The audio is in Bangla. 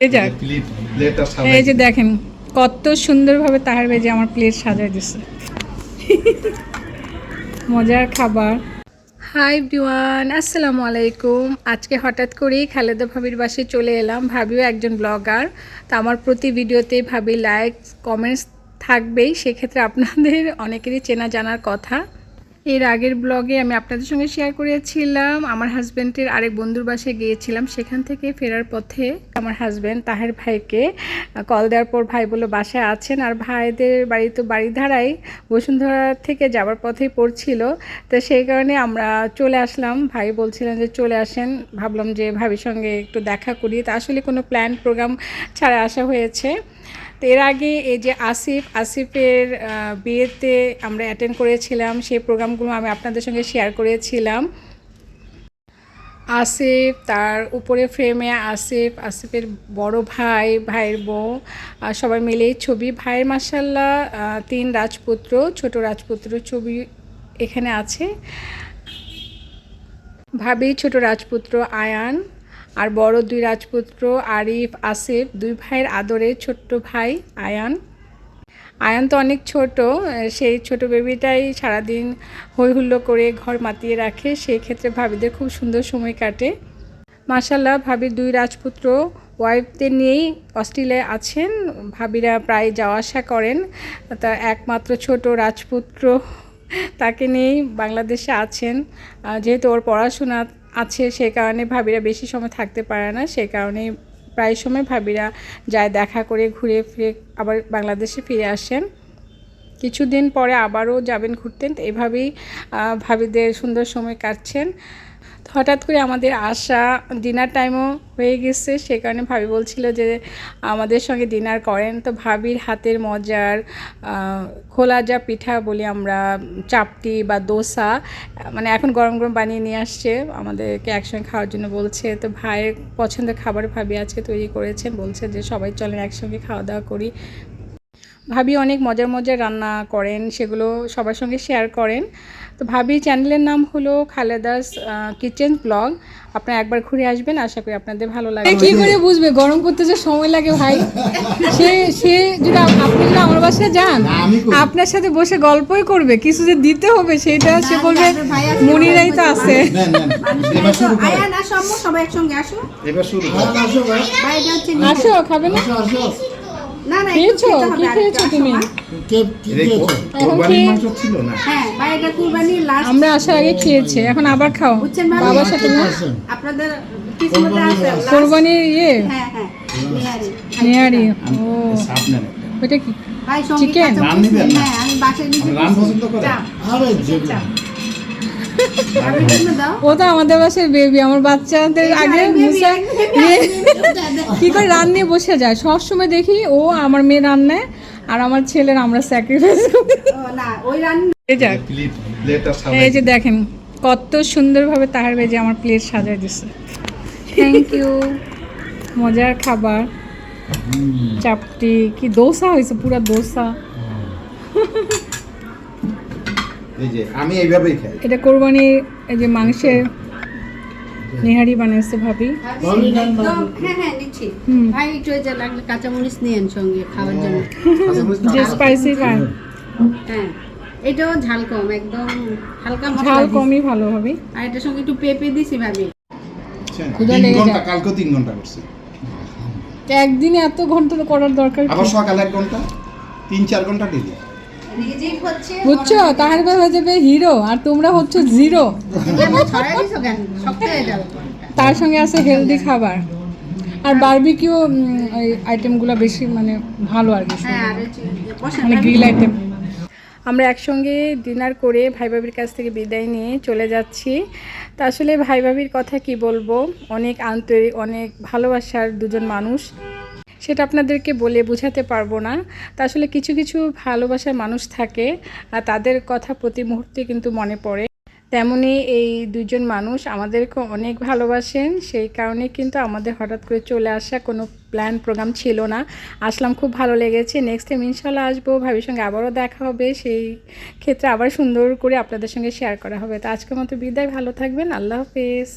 এই যে দেখেন কত সুন্দরভাবে তাহার বেজে আমার প্লেট সাজাই দিছে। মজার খাবার। হাই বিওয়ান আসসালামু আলাইকুম। আজকে হঠাৎ করেই খালেদা ভাবির বাসায় চলে এলাম। ভাবিও একজন ব্লগার। তো আমার প্রতি ভিডিওতেই ভাবি লাইক কমেন্টস থাকবেই। সেক্ষেত্রে আপনাদের অনেকেরই চেনা জানার কথা। এর আগের ব্লগে আমি আপনাদের সঙ্গে শেয়ার করেছিলাম। আমার হাজব্যান্ডের আরেক বন্ধুর বাসায় গিয়েছিলাম। সেখান থেকে ফেরার পথে আমার হাজব্যান্ড তাহের ভাইকে কল দেওয়ার পর ভাই বলল, বাসায় আছেন? আর ভাইদের বাড়ি তো বাড়িধারাই বসুন্ধরা থেকে যাবার পথেই পড়ছিল। তো সেই কারণে আমরা চলে আসলাম। ভাই বলছিলেন যে, চলে আসেন। ভাবলাম যে, ভাবির সঙ্গে একটু দেখা করি। তা আসলে কোনো প্ল্যান প্রোগ্রাম ছাড়া আসা হয়েছে। তো এর আগে এই যে আসিফ, আসিফের বিয়েতে আমরা অ্যাটেন্ড করেছিলাম, সেই প্রোগ্রামগুলো আমি আপনাদের সঙ্গে শেয়ার করেছিলাম। আসিফ, তার উপরে ফ্রেমে আসিফ, আসিফের বড় ভাই, ভাইয়ের বউ সবাই মিলেই ছবি। ভাইয়ের মাসাল্লাহ তিন রাজপুত্র, ছোট রাজপুত্র ছবি এখানে আছে। ভাবি, ছোট রাজপুত্র আয়ান। আর বড় দুই রাজপুত্র আরিফ, আসিফ, দুই ভাইয়ের আদরে ছোট্ট ভাই আয়ান। আয়ান তো অনেক ছোট, সেই ছোট বেবিটাই সারাদিন হই হুল্লো করে ঘর মাতিয়ে রাখে। সেই ক্ষেত্রে ভাবিদের খুব সুন্দর সময় কাটে। মাশাল্লাহ ভাবির দুই রাজপুত্র ওয়াইফদের নিয়েই অস্ট্রেলিয়ায় আছেন। ভাবিরা প্রায় যাওয়া আসা করেন। তা একমাত্র ছোট রাজপুত্র তাকে নিয়েই বাংলাদেশে আছেন। যেহেতু ওর পড়াশোনা আছে, সে কারণে ভাবিরা বেশি সময় থাকতে পারে না। সে কারণে প্রায় সময় ভাবিরা যায় দেখা করে, ঘুরে ফিরে আবার বাংলাদেশে ফিরে আসেন। কিছুদিন পরে আবারও যাবেন ঘুরতেন এভাবেই ভাবিদের সুন্দর সময় কাটছেন। তো হঠাৎ করে আমাদের আসা ডিনার টাইমও হয়ে গেছে। সে কারণে ভাবি বলছিল যে আমাদের সঙ্গে ডিনার করেন। তো ভাবির হাতের মজার খোলা যা পিঠা বলি আমরা, চাপটি বা দোসা মানে এখন গরম গরম বানিয়ে নিয়ে আসছে। আমাদেরকে একসঙ্গে খাওয়ার জন্য বলছে। তো ভাইয়ের পছন্দের খাবার ভাবি আজকে তৈরি করেছেন। বলছে যে সবাই চলেন একসঙ্গে খাওয়া দাওয়া করি। ভাবি অনেক মজার মজার রান্না করেন সেগুলো সবার সঙ্গে শেয়ার করেন। তো ভাবি চ্যানেলের নাম হলো খালেদাস কিচেন ব্লগ আপনারা একবার ঘুরে আসবেন আশা করি আপনাদের ভালো লাগবে। কি করে বুঝবে? গরম করতে যে সময় লাগে ভাই। সে সে যদি আপনি যদি আমার বাসায় যান না, আমি করি। আপনার সাথে বসে গল্পই করবে। কিছু যে দিতে হবে সেটা সে বলবে মনিরাই তো আছে। আসো। খাবে না? খেয়েছো? কি খেয়েছো তুমি? হ্যাঁ বাইরেটা কুরবানি লাস্ট আমরা আসার আগে খেয়েছি এখন আবার খাও? বাবার সাথে আপনাদের কোরবানির ইয়ে? হ্যাঁ হ্যাঁ নিহারি। নেয়ারি ও। সাপ ওইটা কি? ভাই সঙ্গে Chicken? কাঁচা রান মরিচ নিবেন না? হ্যাঁ আমি পছন্দ করেন? চাপ আমি জন্য দাও ও তো আমাদের বাসার বেবি আমার বাচ্চাদের আগে মুসা কি করে রান নিয়ে বসে যায়? সব সময় দেখি ও আমার মেয়ে রান্নায় আর আমার ছেলের আমরা স্যাক্রিফাইস করি। ও না ওই রান এই যাক এই যে দেখেন কত সুন্দরভাবে তাহার বেজে আমার প্লেট সাজাই দিছে। থ্যাংক ইউ মজার খাবার। চাপটি কি দোসা হয়েছে পুরো দোসা। এই যে আমি এইভাবেই খাই। এটা কোরবানির এই যে মাংসের নেহারি বানাইছে ভাবি। হ্যাঁ হ্যাঁ নিচ্ছি। ভাই একটু এই যে লাগলে কাঁচামরিচ নিয়েন সঙ্গে খাওয়ার জন্য। যে স্পাইসি হ্যাঁ এটাও ঝাল কম একদম হালকা মশলা ঝাল কমই ভালো হবে আর এটার সঙ্গে একটু পেঁপে দিছি ভাবি। ক্ষুধা লেগে যায়। কালকেও তিন ঘণ্টা করছি। একদিনে এত ঘণ্টা করার দরকার? আবার সকালে এক ঘণ্টা তিন চার ঘণ্টা হচ্ছে বুঝছ? তাহার ভাই হয়ে যাবে হিরো আর তোমরা হচ্ছে জিরো হয়ে যাবে তার সঙ্গে আছে হেলদি খাবার। আর বারবিকিউ ওই আইটেমগুলো বেশি মানে ভালো আর কি হ্যাঁ বসেন মানে গ্রিল আইটেম আমরা একসঙ্গে ডিনার করে ভাই ভাবির কাছ থেকে বিদায় নিয়ে চলে যাচ্ছি। তা আসলে ভাই ভাবির কথা কি বলব? অনেক আন্তরিক অনেক ভালোবাসার দুজন মানুষ। সেটা আপনাদেরকে বলে বোঝাতে পারব না। তা আসলে কিছু কিছু ভালোবাসার মানুষ থাকে, আর তাদের কথা প্রতি মুহূর্তে কিন্তু মনে পড়ে। তেমনি এই দুজন মানুষ আমাদেরকে অনেক ভালোবাসেন, সেই কারণে কিন্তু আমাদের হঠাৎ করে চলে আসা কোনো প্ল্যান, প্রোগ্রাম ছিল না। আসলাম, খুব ভালো লেগেছে। নেক্সট টাইম ইনশাল্লাহ আসব। ভাবির সঙ্গে আবারও দেখা হবে। সেই ক্ষেত্রে আবার সুন্দর করে আপনাদের সঙ্গে শেয়ার করা হবে। তো আজকের মতো বিদায়। ভালো থাকবেন। আল্লাহ হাফেজ।